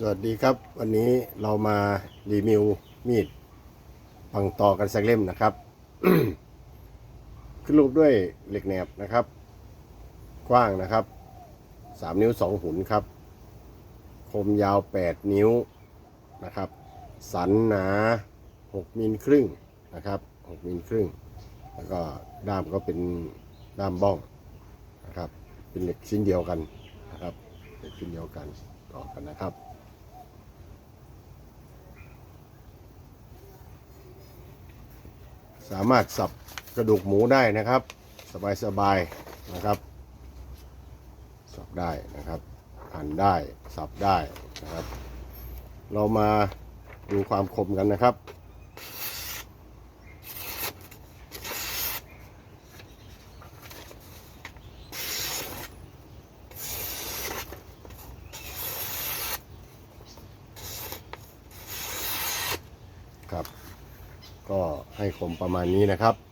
สวัสดีครับ วันนี้เรามารีวิวมีดปังตอกันสักเล่มนะครับ ขึ้นรูปด้วยเหล็กแหนบนะครับ กว้างนะครับ3นิ้ว2หุนครับ คมยาว8นิ้วนะครับ สันหนา6มิลครึ่งนะครับ6มิลครึ่ง แล้วก็ด้ามก็เป็นด้ามบ้องนะครับ เป็นเหล็กชิ้นเดียวกันนะครับเหล็กชิ้นเดียวกันต่อกันนะครับ สามารถสับกระดูกหมูได้นะครับ สบายๆนะครับ สับได้นะครับหั่นได้สับได้นะครับ เรามาดูความคมกันนะครับครับ ก็ให้คมประมาณนี้นะครับ